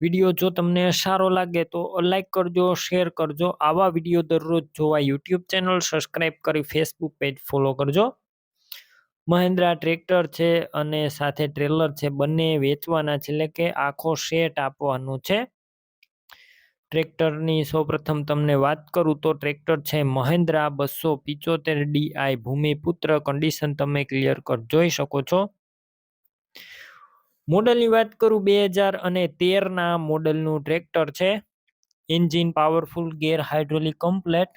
Video જો તમને સારો લાગે તો લાઇક કરજો શેર કરજો. આવા વીડિયો દરરોજ જોવા યુટ્યુબ ચેનલ સબસ્ક્રાઈબ કરી ફેસબુક પેજ ફોલો કરજો. મહિન્દ્રા ટ્રેક્ટર છે અને સાથે ટ્રેલર છે. બંને વેચવાના છે એટલે કે આખો સેટ આપવાનું છે. ટ્રેક્ટરની સૌપ્રથમ તમને વાત કરું તો ટ્રેક્ટર છે મહિન્દ્રા બસો પિચોતેર ડીઆઈ ભૂમિપુત્ર કન્ડિશન તમે ક્લિયર કટ જોઈ શકો છો. મોડલની વાત કરું બે હજાર અને તેરના મોડલનું ટ્રેક્ટર છે. Engine powerful, gear hydraulic, complete.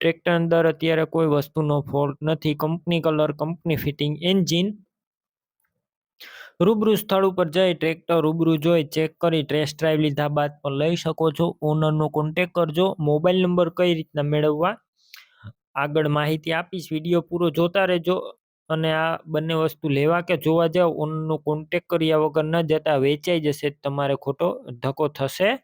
Tractor અંદર અત્યારે કોઈ વસ્તુનો ફોલ્ટ નથી. Company colour, company fitting, engine. રૂબરૂ સ્થળ ઉપર જઈ ટ્રેક્ટર રૂબરૂ જોઈ, ચેક કરી, ટેસ્ટ ડ્રાઈવ લીધા બાદ પણ લઈ શકો છો. ઓનરનો કોન્ટેક કરજો. મોબાઈલ નંબર કઈ રીતના મેળવવા? આગળ માહિતી આપીશ. વીડિયો પૂરો જોતા રહેજો. અને આ બંને વસ્તુ લેવા કે જોવા જાવ ઊનનું કોન્ટેક કર્યા વગર ન જતા વેચાઈ જશે, તમારે ખોટો ધક્કો થશે.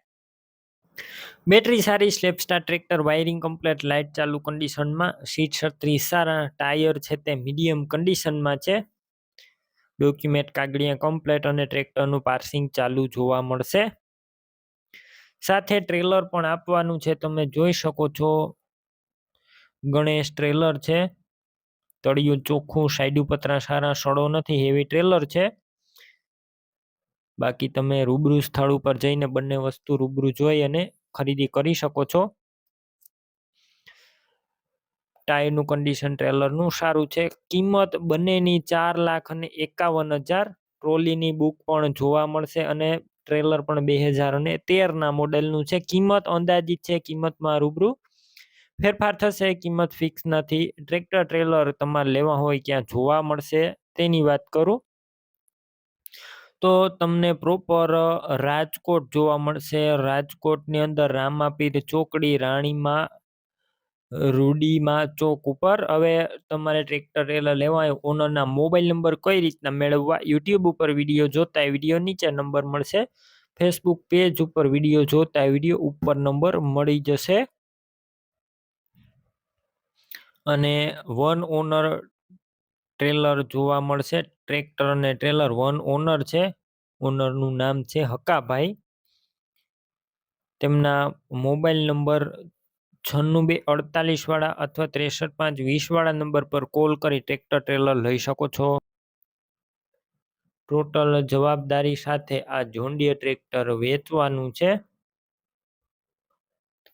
બેટરી સારી, self starter tractor wiring complete light ચાલુ કન્ડિશનમાં સીટ છત્રી સારા, ટાયર છે તે મીડિયમ કન્ડિશનમાં છે. ડોક્યુમેન્ટ કાગળિયા કમ્પ્લેટ અને ટ્રેક્ટરનું પાર્સિંગ ચાલુ જોવા મળશે. સાથે ટ્રેલર પણ આપવાનું છે, તમે જોઈ શકો છો. ગણેશ ટ્રેલર છે. તળિયું ચોખ્ખું સાઈડ પતરા સારા સડો નથી એવી ટ્રેલર છે. બાકી તમે રૂબરૂ સ્થળ ઉપર જઈને બંને વસ્તુ રૂબરૂ જોઈ અને ખરીદી કરી શકો છો. ટાયરનું કન્ડિશન ટ્રેલરનું સારું છે. કિંમત બંનેની ચાર લાખ અને એકાવન હજાર. ટ્રોલીની બુક પણ જોવા મળશે અને ટ્રેલર પણ બે હજાર અને તેરના મોડેલનું છે. કિંમત અંદાજિત છે, કિંમતમાં રૂબરૂ ફેરફાર થશે, કિંમત ફિક્સ નથી, ટ્રેક્ટર ટ્રેલર તમારે લેવા હોય ક્યાં જોવા મળશે, તેની વાત કરું. તો તમને પ્રોપર રાજકોટ જોવા મળશે. રાજકોટની અંદર રામાપીર ચોકડી, રાણીમાં, રૂડીમાં ચોક ઉપર. હવે તમારે ટ્રેક્ટર ટ્રેલર લેવા હોય ઓનરના મોબાઈલ નંબર કઈ રીતના મેળવવા યુટ્યુબ ઉપર વીડિયો જોતા વીડિયો નીચે નંબર મળશે. ફેસબુક પેજ ઉપર વીડિયો જોતા વીડિયો ઉપર નંબર મળી જશે. અને વન ઓનર ટ્રેલર જોવા મળશે. ટ્રેક્ટર અને ટ્રેલર, વન ઓનર છે. ઓનરનું નામ છે હકાભાઈ તેમના મોબાઈલ નંબર છન્નું બે અડતાલીસવાળા અથવા ત્રેસઠ પાંચ વીસવાળા નંબર પર કોલ કરી ટ્રેક્ટર ટ્રેલર લઈ શકો છો. ટોટલ જવાબદારી સાથે આ જોન્ડિયર ટ્રેક્ટર વેચવાનું છે.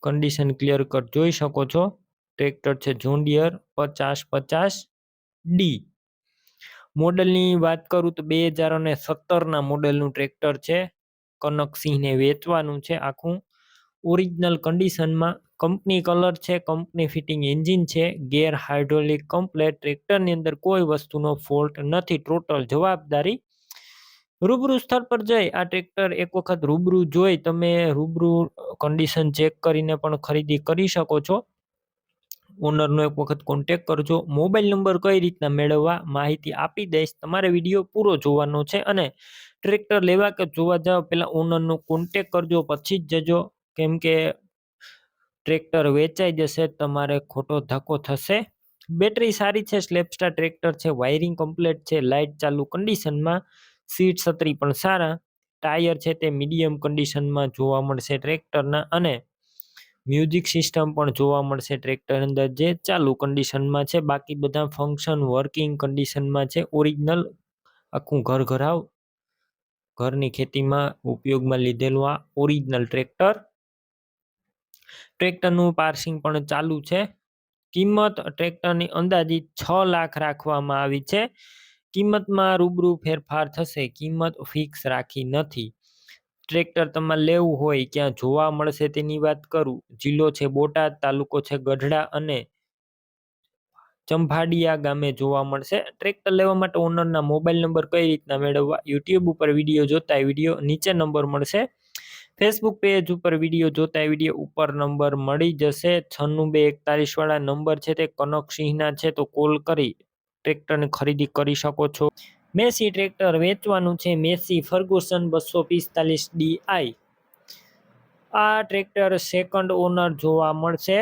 કન્ડિશન ક્લિયર કટ જોઈ શકો છો. ટ્રેક્ટર છે જોન્ડિયર પચાસ પચાસ ડી. મોડલની વાત કરું તો બે હજાર અને સત્તરના મોડલનું ટ્રેક્ટર છે. કનકસિંહને વેચવાનું છે આખું. ઓરિજિનલ કન્ડિશનમાં કંપની કલર છે, કંપની ફિટિંગ એન્જિન છે, ગેર હાઇડ્રોલિક કમ્પ્લેટ ટ્રેક્ટરની અંદર કોઈ વસ્તુનો ફોલ્ટ નથી, ટોટલ જવાબદારી રૂબરૂ સ્થળ પર જઈ. આ ટ્રેક્ટર એક વખત રૂબરૂ જોઈ. તમે રૂબરૂ કન્ડિશન ચેક કરીને પણ ખરીદી કરી શકો છો. ઓનરનો એક વખત કોન્ટેક કરજો. મોબાઈલ નંબર કઈ રીતના મેળવવા માહિતી આપી દઈશ. તમારે વીડિયો પૂરો જોવાનો છે અને ટ્રેક્ટર લેવા કે જોવા જાવ પહેલાં ઓનરનો કોન્ટેક કરજો. પછી જ જજો. કેમ કે ટ્રેક્ટર વેચાઈ જશે, તમારે ખોટો ધક્કો થશે. બેટરી સારી છે સ્લેપસ્ટાર ટ્રેક્ટર છે વાયરિંગ કમ્પ્લીટ છે લાઇટ ચાલુ કન્ડિશનમાં સીટ છત્રી પણ સારા. ટાયર છે તે મીડિયમ કન્ડિશનમાં જોવા મળશે ટ્રેક્ટરના અને મ્યુઝિક સિસ્ટમ પણ જોવા મળશે ટ્રેક્ટર અંદર જે ચાલુ કન્ડિશનમાં છે. બાકી બધા ફંક્શન વર્કિંગ કન્ડિશનમાં છે. ઓરિજિનલ આખું ઘર ઘરાવ, ઘરની ખેતીમાં ઉપયોગમાં લીધેલું આ ઓરિજિનલ ટ્રેક્ટર ટ્રેક્ટરનું પાર્સિંગ પણ ચાલુ છે. કિંમત ટ્રેક્ટરની અંદાજિત છ લાખ રાખવામાં આવી છે. કિંમતમાં રૂબરૂ ફેરફાર થશે. કિંમત ફિક્સ રાખી નથી. ટ્રેક્ટર તમારે લેવું હોય ક્યાં જોવા મળશે તેની વાત કરું. જિલ્લો છે બોટાદ, તાલુકો છે ગઢડા અને ચંભાડિયા ગામે જોવા મળશે. ટ્રેક્ટર લેવા માટે ઓનરના મોબાઈલ નંબર કઈ રીતના મેળવવા? યુટ્યુબ ઉપર વીડિયો જોતા વીડિયો નીચે નંબર મળશે. ફેસબુક પેજ ઉપર વીડિયો જોતા વીડિયો ઉપર નંબર મળી જશે. છન્નું બે એકતાલીસ વાળા નંબર છે તે કનકસિંહના છે તો કોલ કરી ટ્રેક્ટરની ખરીદી કરી શકો છો. મેસી ટ્રેક્ટર વેચવાનું છે મેસી ફર્ગુસન બસો પિસ્તાલીસ ડીઆઈ આ ટ્રેક્ટર સેકન્ડ ઓનર જોવા મળશે.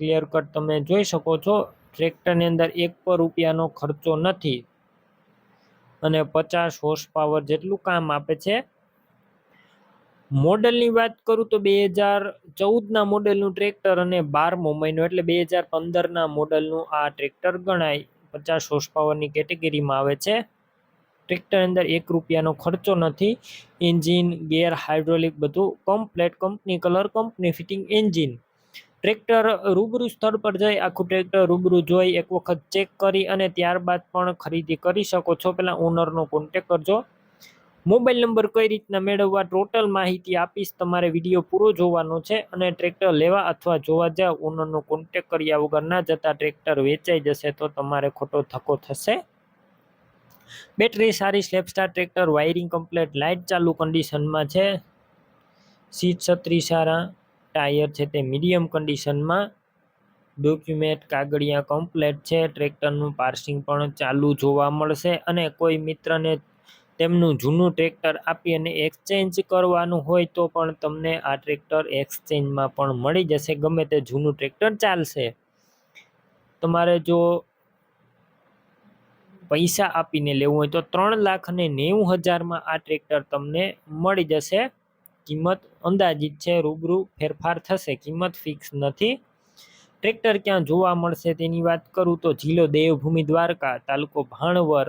ક્લિયર કટ તમે જોઈ શકો છો. ટ્રેક્ટરની અંદર એક પર રૂપિયાનો ખર્ચો નથી. અને પચાસ હોર્સ પાવર જેટલું કામ આપે છે. મોડલની વાત કરું તો બે હજાર ચૌદના મોડલનું ટ્રેક્ટર અને બારમો મહિનો એટલે બે હજાર પંદરના મોડલનું આ ટ્રેક્ટર ગણાય. પચાસ હોર્સ પાવરની કેટેગરીમાં આવે છે. ટ્રેક્ટર અંદર એક રૂપિયાનો ખર્ચો નથી. એન્જિન, ગેર હાઇડ્રોલિક બધું complete company, colour company, fitting engine. Tractor રૂબરૂ સ્થળ પર જઈ, આખું ટ્રેક્ટર રૂબરૂ જોઈ, એક વખત ચેક કરી અને ત્યારબાદ પણ ખરીદી કરી શકો છો. પહેલાં ઓનરનો કોન્ટેક કરજો. મોબાઈલ નંબર કઈ રીતના મેળવવા ટોટલ માહિતી આપીશ. તમારે વીડિયો પૂરો જોવાનો છે અને ટ્રેક્ટર લેવા અથવા જોવા જાવ, ઓનરનો કોન્ટેક કર્યા વગર ના જતા ટ્રેક્ટર વેચાઈ જશે તો તમારે ખોટો ધક્કો થશે. બેટરી સારી self starter tractor wiring complete light ચાલુ કન્ડિશનમાં છે. સીટ છત્રી સારા, ટાયર છે તે મીડિયમ કન્ડિશનમાં ડોક્યુમેન્ટ કાગળિયા કમ્પ્લેટ છે ટ્રેક્ટરનું પાર્સિંગ પણ ચાલુ જોવા મળશે અને કોઈ મિત્રને તેમનું જૂનું ટ્રેક્ટર આપી અને એક્સચેન્જ કરવાનું હોય તો પણ તમને આ ટ્રેક્ટર એક્સચેન્જમાં પણ મળી જશે, ગમે તે જૂનું ટ્રેક્ટર ચાલશે. તમારે જો પૈસા આપીને લેવું હોય તો ત્રણ લાખ અને નેવું હજારમાં આ ટ્રેક્ટર તમને મળી જશે. કિંમત અંદાજિત છે, રૂબરૂ ફેરફાર થશે, કિંમત ફિક્સ નથી. ટ્રેક્ટર ક્યાં જોવા મળશે તેની વાત કરું તો જિલ્લો દેવભૂમિ દ્વારકા, તાલુકો ભાણવર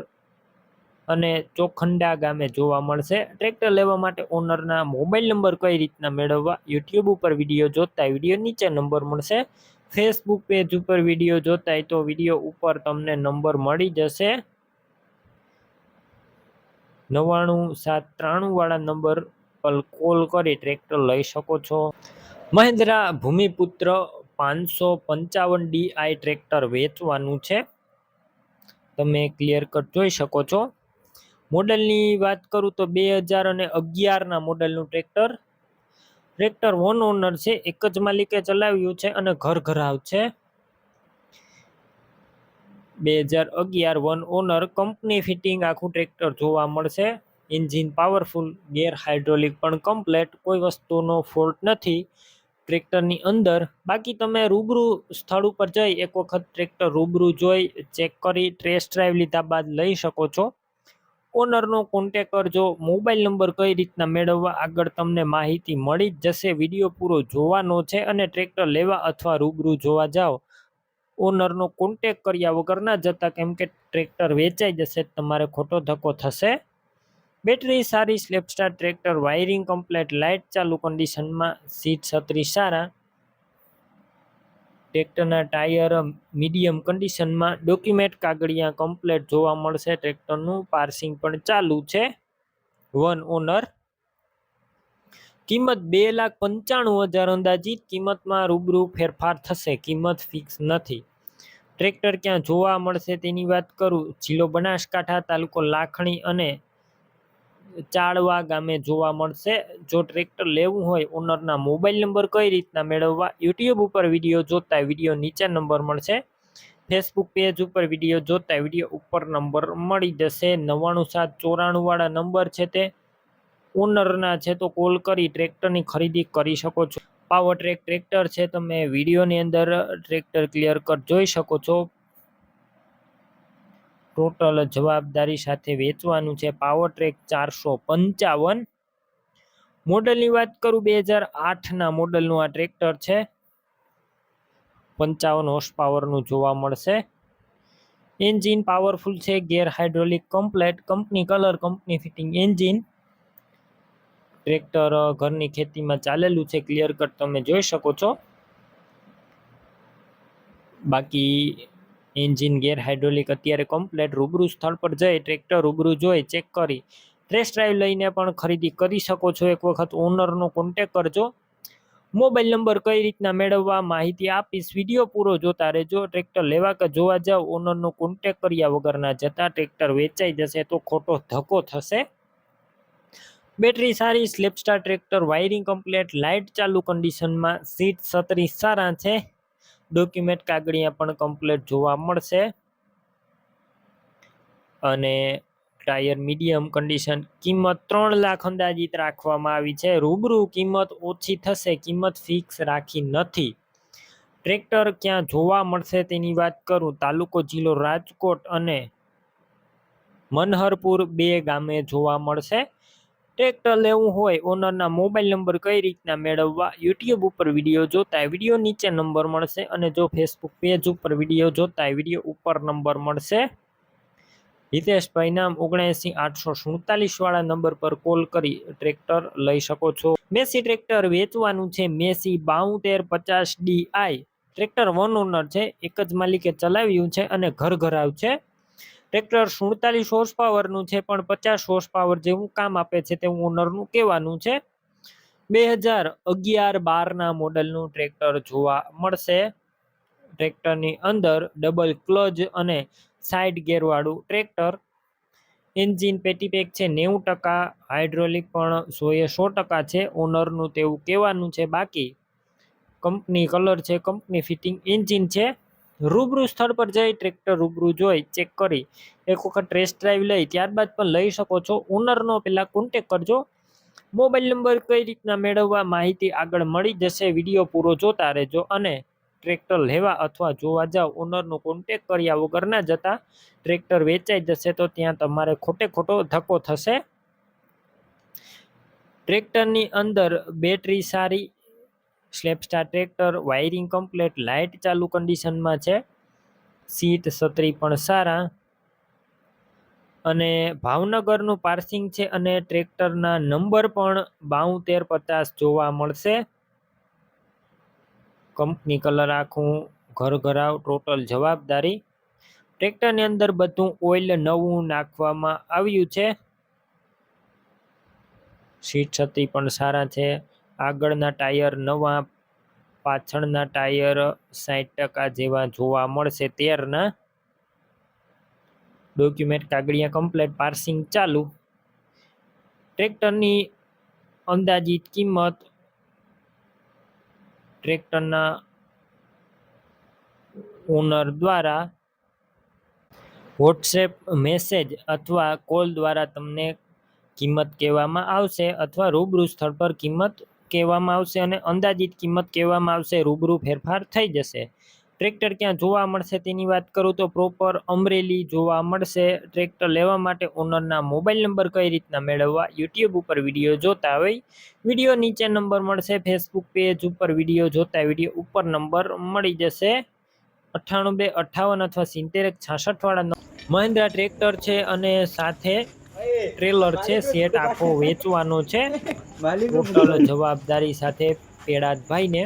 અને ચોખંડા ગામે જોવા મળશે. ટ્રેક્ટર લેવા માટે ઓનરના મોબાઈલ નંબર કઈ રીતના મેળવવા યુટ્યુબ ઉપર વીડિયો જોતા વીડિયો નીચે નંબર મળશે. ફેસબુક પેજ ઉપર વીડિયો જોતા તો વીડિયો ઉપર તમને નંબર મળી જશે. નવ્વાણું સાત ત્રાણુંવાળા નંબર પર કોલ કરી ટ્રેક્ટર લઈ શકો છો. મહિન્દ્રા ભૂમિપુત્ર પાંચસો પંચાવન ડીઆઈ ટ્રેક્ટર વેચવાનું છે. તમે ક્લિયર કટ જોઈ શકો છો. મોડલની વાત કરું તો બે હજાર અને અગિયારના મોડલનું ટ્રેક્ટર ટ્રેક્ટર વન ઓનર છે, એક જ માલિકે ચલાવ્યું છે અને ઘર ઘરાવ છે. બે હજાર અગિયાર વન ઓનર કંપની ફિટિંગ આખું ટ્રેક્ટર જોવા મળશે. એન્જિન પાવરફુલ ગેર હાઇડ્રોલિક પણ કમ્પ્લેટ કોઈ વસ્તુનો ફોલ્ટ નથી. ટ્રેક્ટરની અંદર, બાકી તમે રૂબરૂ સ્થળ ઉપર જઈ એક વખત ટ્રેક્ટર રૂબરૂ જોઈ ચેક કરી ટેસ્ટ ડ્રાઈવ લીધા બાદ લઈ શકો છો. ઓનરનો કોન્ટેક કરજો મોબાઈલ નંબર કઈ રીતના મેળવવા આગળ તમને માહિતી મળી જ જશે વીડિયો પૂરો જોવાનો છે અને ટ્રેક્ટર લેવા અથવા રૂબરૂ જોવા જાઓ. ઓનરનો કોન્ટેક કર્યા વગર ના જતા કેમ કે ટ્રેક્ટર વેચાઈ જશે, તમારે ખોટો ધક્કો થશે. બેટરી સારી self starter tractor wiring complete light ચાલુ કન્ડિશનમાં સીટ છત્રી સારા. ટ્રેક્ટરના ટાયર મીડિયમ કન્ડિશનમાં ડોક્યુમેન્ટ કાગળિયા કમ્પ્લેટ જોવા મળશે. ટ્રેક્ટરનું પાર્સિંગ પણ ચાલુ છે. One owner. કિંમત બે લાખ પંચાણું હજાર અંદાજિત. કિંમતમાં રૂબરૂ ફેરફાર થશે. કિંમત ફિક્સ નથી. ટ્રેક્ટર ક્યાં જોવા મળશે તેની વાત કરું. જિલ્લો બનાસકાંઠા તાલુકો લાખણી અને ચાળવા ગામે જોવા મળશે. જો ટ્રેક્ટર લેવું હોય, ઓનરના મોબાઈલ નંબર કઈ રીતના મેળવવા, યુટ્યુબ ઉપર વીડિયો જોતા વીડિયો નીચે નંબર મળશે. ફેસબુક પેજ ઉપર વીડિયો જોતા વીડિયો ઉપર નંબર મળી જશે. નવ્વાણું સાત ચોરાણુંવાળા નંબર છે તે. ઓનરના છે તો કોલ કરી ટ્રેક્ટરની ખરીદી કરી શકો છો. પાવર ટ્રેક ટ્રેક્ટર છે, તમે વિડીયોની અંદર ટ્રેક્ટર ક્લિયર કટ જોઈ શકો છો. ટોટલ જવાબદારી સાથે વેચવાનું છે પાવર ટ્રેક ચારસો પંચાવન. મોડલની વાત કરું બે હજાર આઠના મોડલનું આ ટ્રેક્ટર છે. પંચાવન હોર્સ પાવરનું જોવા મળશે. એન્જિન પાવરફુલ છે gear hydraulic complete company colour company fitting engine tractor ઘરની ખેતીમાં ચાલેલું છે ક્લિયર કટ તમે જોઈ શકો છો. બાકી એન્જિન ગેર હાઇડ્રોલિક અત્યારે કમ્પ્લેટ રૂબરૂ સ્થળ પર જઈ, ટ્રેક્ટર રૂબરૂ જોઈ, ચેક કરી. ટેસ્ટ ડ્રાઈવ લઈને પણ ખરીદી કરી શકો છો. એક વખત ઓનરનો કોન્ટેક કરજો. મોબાઈલ નંબર કઈ રીતના મેળવવા માહિતી આપીશ. વીડિયો પૂરો જોતા રહેજો. ટ્રેક્ટર લેવા કે જોવા જાવ ઓનરનો કોન્ટેક કર્યા વગરના જતા ટ્રેક્ટર વેચાઈ જશે તો ખોટો ધક્કો થશે. બેટરી સારી self starter tractor wiring complete light ચાલુ કન્ડિશનમાં સીટ સત્રીસ સારા છે. ડોક્યુમેન્ટ કાગળિયા પણ કમ્પ્લેટ જોવા મળશે. અને ટાયર મીડિયમ કન્ડિશન કિંમત ત્રણ લાખ અંદાજિત રાખવામાં આવી છે. રૂબરૂ કિંમત ઓછી થશે, કિંમત ફિક્સ રાખી નથી. ટ્રેક્ટર ક્યાં જોવા મળશે તેની વાત કરું. તાલુકો જિલ્લો રાજકોટ અને મનહરપુર બે ગામે જોવા મળશે. ટ્રેક્ટર લેવું હોય, ઓનરના મોબાઈલ નંબર કઈ રીતના મેળવવા, યુટ્યુબ ઉપર વીડિયો જોતા વીડિયો નીચે નંબર મળશે અને જો ફેસબુક પેજ ઉપર વીડિયો જોતા વીડિયો ઉપર નંબર મળશે. હિતેશભાઈ નામ ઓગણએંસી આઠસો સુડતાલીસ વાળા નંબર પર કોલ કરી, ટ્રેક્ટર લઈ શકો છો. મેસી ટ્રેક્ટર વેચવાનું છે, મેસી બાઉતેર પચાસ D I. Tractor one owner છે, એક જ માલિકે ચલાવ્યું છે અને ઘર ઘરાવ છે. ટ્રેક્ટર સુડતાલીસ હોર્સ પાવરનું છે, પણ પચાસ હોર્સ પાવર જેવું કામ આપે છે તેવું ઓનરનું કહેવાનું છે. બે હજાર અગિયાર બારના મોડલનું ટ્રેક્ટર જોવા મળશે. ટ્રેક્ટરની અંદર ડબલ ક્લચ અને સાઇડ ગેરવાળું ટ્રેક્ટર. એન્જિન પેટીપેક છે, નેવું ટકા હાઇડ્રોલિક પણ સોએ સો ટકા છે ઓનરનું તેવું કહેવાનું છે. બાકી કંપની કલર છે કંપની ફિટિંગ એન્જિન છે. રૂબરૂ સ્થળ પર જઈ ટ્રેક્ટર રૂબરૂ જોઈ, ચેક કરી. એક વખત ટેસ્ટ ડ્રાઈવ લઈ, ત્યારબાદ પણ લઈ શકો છો. ઓનરનો પહેલાં કોન્ટેક કરજો. મોબાઈલ નંબર કઈ રીતના મેળવવા માહિતી આગળ મળી જશે વીડિયો પૂરો જોતા રહેજો અને ટ્રેક્ટર લેવા અથવા જોવા જાઓ ઓનરનો કોન્ટેક કર્યા વગર ના જતા ટ્રેક્ટર વેચાઈ જશે તો ત્યાં તમારે ખોટે ખોટો ધક્કો થશે. ટ્રેક્ટરની અંદર બેટરી સારી self starter tractor, wiring complete, light ચાલુ કન્ડિશનમાં છે. સીટ છત્રી પણ સારા. અને ભાવનગરનું પાર્સિંગ છે અને ટ્રેક્ટરના નંબર પણ બાઉતેર પચાસ જોવા મળશે. કંપની કલર આખું ઘર ઘરાવ ટોટલ જવાબદારી. ટ્રેક્ટરની અંદર બધું ઓઇલ નવું નાખવામાં આવ્યું છે. સીટ છત્રી પણ સારા છે. આગળના ટાયર, નવા પાછળના ટાયર સાઠ ટકા જેવા જોવા મળશે. તેરના ડોક્યુમેન્ટ કાગળિયા કમ્પ્લેટ, પાર્સિંગ ચાલુ. ટ્રેક્ટરની અંદાજિત કિંમત, ટ્રેક્ટરના ઓનર દ્વારા વોટ્સએપ મેસેજ અથવા કોલ દ્વારા તમને કિંમત કહેવામાં આવશે અથવા રૂબરૂ સ્થળ પર કિંમત કહેવામાં આવશે અને અંદાજિત કિંમત કહેવામાં આવશે. રૂબરૂ ફેરફાર થઈ જશે. ટ્રેક્ટર ક્યાં જોવા મળશે તેની વાત કરું તો પ્રોપર અમરેલી જોવા મળશે. ટ્રેક્ટર લેવા માટે ઓનરના મોબાઈલ નંબર કઈ રીતના મેળવવા યુટ્યુબ ઉપર વીડિયો જોતા હોય વીડિયો નીચે નંબર મળશે. ફેસબુક પેજ ઉપર વીડિયો જોતા વીડિયો ઉપર નંબર મળી જશે. અઠ્ઠાણું બે અઠ્ઠાવન અથવા સિત્તેર એક છાસઠ વાળા મહિન્દ્રા ટ્રેક્ટર છે અને સાથે ટ્રેલર છે સેટ આખો વેચવાનો છે. ટોટલ જવાબદારી સાથે પેડાદભાઈને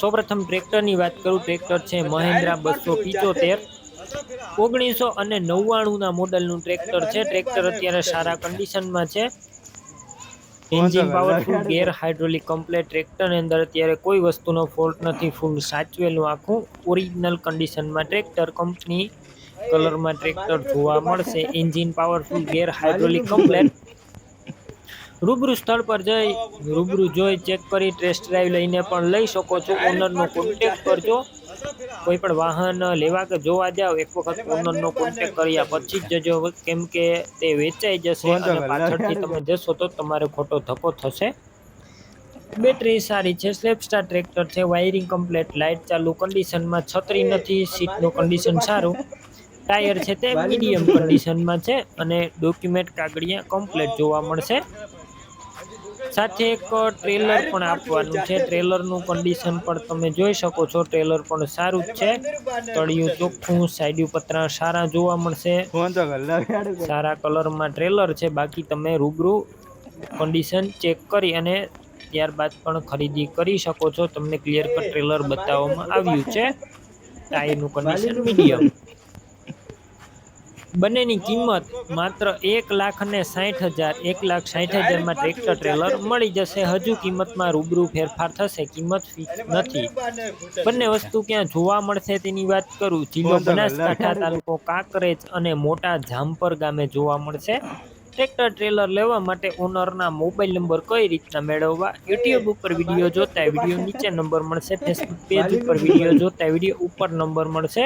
સૌપ્રથમ ટ્રેક્ટરની વાત કરું ટ્રેક્ટર છે મહિન્દ્રા બસો પિચોતેર. ઓગણીસો અને નવ્વાણુંના મોડલનું ટ્રેક્ટર છે. ટ્રેક્ટર અત્યારે સારા કન્ડિશનમાં છે. Engine powerful gear hydraulic complete ટ્રેક્ટરની અંદર અત્યારે કોઈ વસ્તુનો ફોલ્ટ નથી. ફૂલ સાચવેલું આખું ઓરિજિનલ કન્ડિશનમાં ટ્રેક્ટર કંપની કલરમાં ટ્રેક્ટર જોવા મળશે. Engine powerful gear hydraulic complete રૂબરૂ સ્થળ પર જઈ રૂબરૂ જોઈ ચેક કરી ટેસ્ટ ડ્રાઈવ લઈને પણ લઈ શકો છો. ઓનરનો કોન્ટેક્ટ કરજો. કોઈ પણ વાહન લેવા કે જોવા જાઓ એક વખત ઓનરનો કોન્ટેક કર્યા પછી જ જજો. કેમ કે તે વેચાઈ જશે અને પાછળથી તમે જશો તો તમારે ખોટો ધક્કો થશે. બેટરી સારી છે સ્લેપસ્ટાર ટ્રેક્ટર છે વાયરિંગ કમ્પ્લેટ લાઇટ ચાલુ કન્ડિશનમાં છત્રી નથી સીટનું કન્ડિશન સારું. ટાયર છે તે મીડિયમ કન્ડિશનમાં છે અને ડોક્યુમેન્ટ કાગળિયા કમ્પ્લેટ જોવા મળશે. સાથે એક ટ્રેલર પણ આપવાનું છે. ટ્રેલરનું કન્ડિશન પણ તમે જોઈ શકો છો. ટ્રેલર પણ સારું જ છે. તળિયું ચોખ્ખું સાઈડ પતરા સારા જોવા મળશે. સારા કલરમાં ટ્રેલર છે. બાકી તમે રૂબરૂ કન્ડિશન ચેક કરી અને ત્યારબાદ પણ ખરીદી કરી શકો છો. તમને ક્લિયર કટ ટ્રેલર બતાવવામાં આવ્યું છે. ટાયરનું કન્ડિશન મીડિયમ. બંનેની કિંમત માત્ર એક લાખ અને સાઠ હજાર એક લાખ સાઠ હજારમાં ટ્રેક્ટર ટ્રેલર મળી જશે. હજુ કિંમતમાં રૂબરૂ ફેરફાર થશે કિંમત ફિક્સ નથી. બંને વસ્તુ ક્યાં જોવા મળશે તેની વાત કરું. જિલ્લો બનાસકાંઠા તાલુકો કાંકરેજ અને મોટા જામપર ગામે જોવા મળશે. ટ્રેક્ટર ટ્રેલર લેવા માટે ઓનરના મોબાઈલ નંબર કઈ રીતના મેળવવા? યુટ્યુબ ઉપર વીડિયો જોતા વીડિયો નીચે નંબર મળશે. ફેસબુક પેજ ઉપર વીડિયો જોતા વીડિયો ઉપર નંબર મળશે.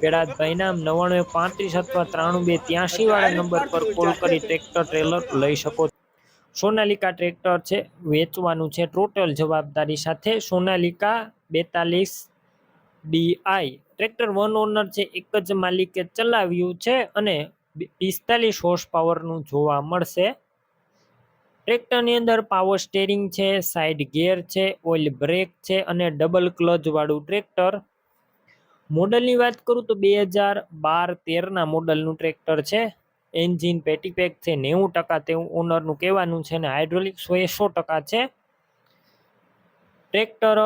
પેડાદભાઈ નામ નવ્વાણું પાંત્રીસ અથવા ત્રાણું બે ત્યાંસી વાળા નંબર પર કોલ કરી ટ્રેક્ટર ટ્રેલર લઈ શકો છો. સોનાલિકા ટ્રેક્ટર છે, વેચવાનું છે. ટોટલ જવાબદારી સાથે સોનાલિકા બેતાલીસ ડીઆઈ ટ્રેક્ટર વન ઓનર છે, એક જ માલિકે ચલાવ્યું છે અને પિસ્તાલીસ હોર્સ પાવરનું જોવા મળશે. ટ્રેક્ટરની અંદર પાવર સ્ટેરિંગ છે સાઇડ ગેર છે ઓઇલ બ્રેક છે અને ડબલ ક્લચ વાળું ટ્રેક્ટર મોડલની વાત કરું તો બે હજાર બાર તેરના મોડલનું ટ્રેક્ટર છે. એન્જિન પેટીપેક છે, નેવું ટકા તેવું ઓનરનું કહેવાનું છે અને હાઇડ્રોલિક સો એ સો ટકા છે. ટ્રેક્ટર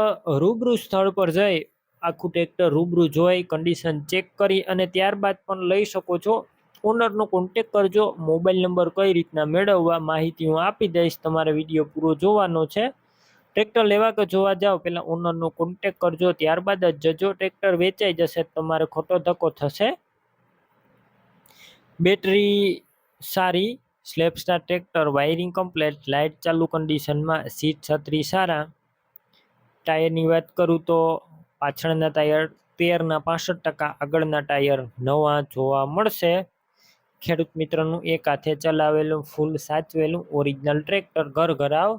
રૂબરૂ સ્થળ પર જઈ આખું ટ્રેક્ટર રૂબરૂ જોઈ કન્ડિશન ચેક કરી અને ત્યારબાદ પણ લઈ શકો છો. ઓનરનો કોન્ટેક કરજો, મોબાઈલ નંબર કઈ રીતના મેળવવા માહિતી હું આપી દઈશ, તમારે વીડિયો પૂરો જોવાનો છે. ટ્રેક્ટર લેવા કે જોવા જાઓ પહેલાં ઓનરનો કોન્ટેક કરજો. ત્યારબાદ જજો ટ્રેક્ટર વેચાઈ જશે તમારે ખોટો ધક્કો થશે. બેટરી સારી સ્લેબ્સના ટ્રેક્ટર વાયરિંગ કમ્પ્લેટ લાઇટ ચાલુ કન્ડિશનમાં સીટ છત્રી સારા. ટાયરની વાત કરું તો પાછળના ટાયર તેરના પાસઠ ટકા, આગળના ટાયર નવા જોવા મળશે. ખેડૂત મિત્રનું એક હાથે ચલાવેલું, ફૂલ સાચવેલું ઓરિજિનલ ટ્રેક્ટર ઘર ઘરાવ.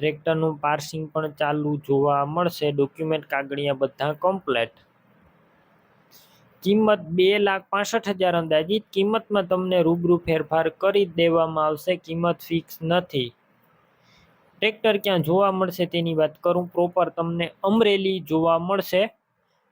ટ્રેક્ટરનું પાર્સિંગ પણ ચાલુ જોવા મળશે. ડોક્યુમેન્ટ કાગળિયા બધા કમ્પ્લેટ કિંમત બે લાખ પાસઠ હજાર અંદાજિત. કિંમતમાં તમને રૂબરૂ ફેરફાર કરી દેવામાં આવશે. કિંમત ફિક્સ નથી. ટ્રેક્ટર ક્યાં જોવા મળશે તેની વાત કરું. પ્રોપર તમને અમરેલી જોવા મળશે.